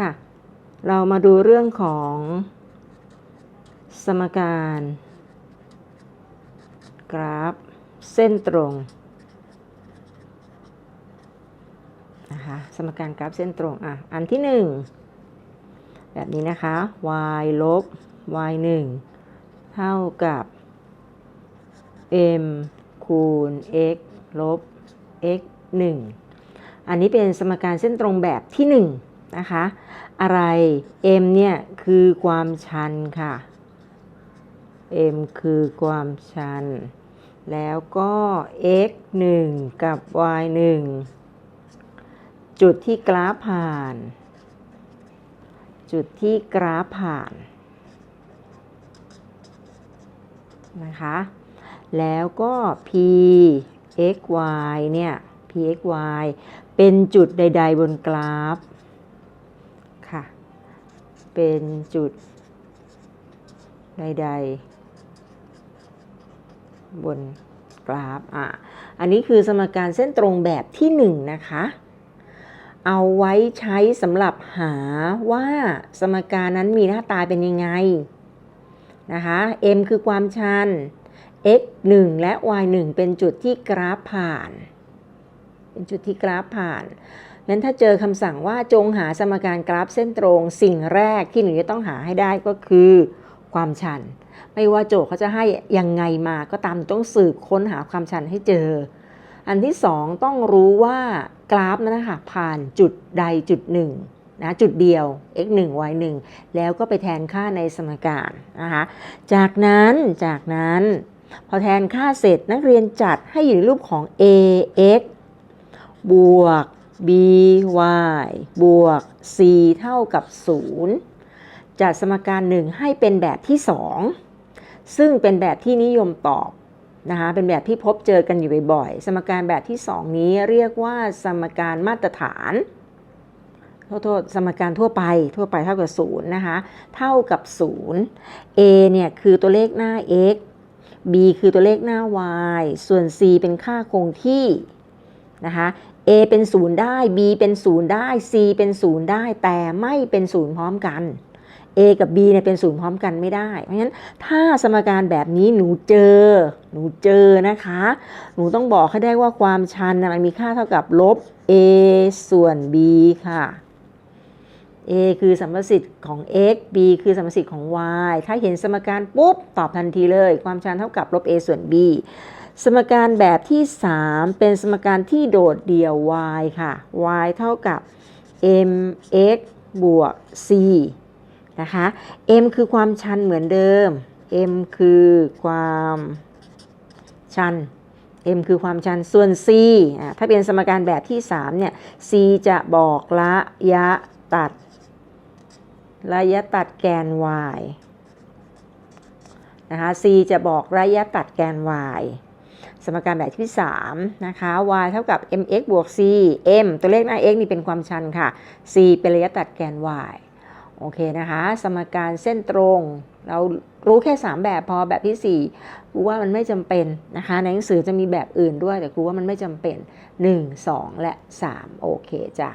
ค่ะ เรามาดูเรื่องของสมการ กราฟ เส้นตรงนะคะสมการกราฟเส้นตรงอะอันที่หนึ่งแบบนี้นะคะ y ลบ y 1เท่ากับ m คูณ x ลบ x 1อันนี้เป็นสมการเส้นตรงแบบที่ 1 นะคะ อะไร m เนี่ยคือความชันค่ะ m คือความชัน แล้วก็ x 1 กับ y 1จุดที่กราฟผ่าน จุดที่กราฟผ่านนะคะ แล้วก็ p x y เนี่ย p x y เป็นจุดใด ๆ บนกราฟ เป็นจุดใดๆ บนกราฟอะอันนี้คือสมการเส้นตรงแบบที่ 1 นะคะ เอาไว้ใช้สำหรับหาว่าสมการนั้นมีหน้าตาเป็นยังไง นะคะ m คือความชัน x 1 และ y 1 เป็นจุดที่กราฟผ่าน เป็นจุดที่กราฟผ่าน งั้นถ้าเจอคำสั่งว่าจงหาสมการกราฟเส้นตรง สิ่งแรกที่หนูจะต้องหาให้ได้ก็คือ ความชัน ไม่ว่าโจทย์เขาจะให้ยังไงมาก็ตามต้องสืบค้นหาความชันให้เจอ อันที่สองต้องรู้ว่ากราฟนั้นนะคะผ่านจุดใดจุดหนึ่งนะจุดเดียว x 1 y 1แล้วก็ไปแทนค่าในสมการนะคะจากนั้นจากนั้นพอแทนค่าเสร็จนักเรียนจัดให้อยู่ในรูปของ ax บวก by บวก c เท่ากับ 0 จัดสมการหนึ่งให้เป็นแบบที่ 2 ซึ่งเป็นแบบที่นิยมตอบนะคะเป็นแบบที่พบเจอกันอยู่บ่อยๆ สมการแบบที่ 2 นี้เรียกว่าสมการมาตรฐานโทษโทษสมการทั่วไปทั่วไปเท่ากับ0นะคะเท่ากับ 0 a เนี่ยคือตัวเลขหน้า x b คือตัวเลขหน้า y ส่วน c เป็นค่าคงที่ นะคะ a เป็น 0 ได้ b เป็น 0 ได้ c เป็น 0 ได้ แต่ไม่เป็น 0 พร้อมกัน a กับ b เนี่ยเป็น0พร้อมกันไม่ได้ เพราะฉะนั้นถ้าสมการแบบนี้หนูเจอ หนูเจอนะคะ หนูต้องบอกให้ได้ว่าความชันมันมีค่าเท่ากับลบ a ส่วน b ค่ะ a คือสัมประสิทธิ์ของ x b คือสัมประสิทธิ์ของ y ถ้าเห็นสมการปุ๊บ ตอบทันทีเลย ความชันเท่ากับลบ a ส่วน b สมการแบบที่ 3 เป็นสมการที่โดดเดี่ยว y ค่ะ y เท่ากับ mx บวก c นะคะ m คือความชันเหมือนเดิม m คือความชัน m คือความชัน ส่วน c ถ้าเป็นสมการแบบที่ 3 เนี่ย c จะบอกระยะตัด ระยะตัดแกน y นะคะ c จะบอกระยะตัดแกน y สมการแบบที่ 3 นะคะ y เท่ากับ mx บวก c m ตัวเลขหน้า x นี่เป็นความชันค่ะ c เป็นระยะตัดแกน y โอเคนะคะ สมการเส้นตรง เรารู้แค่ 3 แบบพอแบบที่4ครูว่ามันไม่จำเป็นนะคะ ในหนังสือจะมีแบบอื่นด้วยแต่ครูว่ามันไม่จำเป็น 1 2 และ 3 โอเคจ้ะ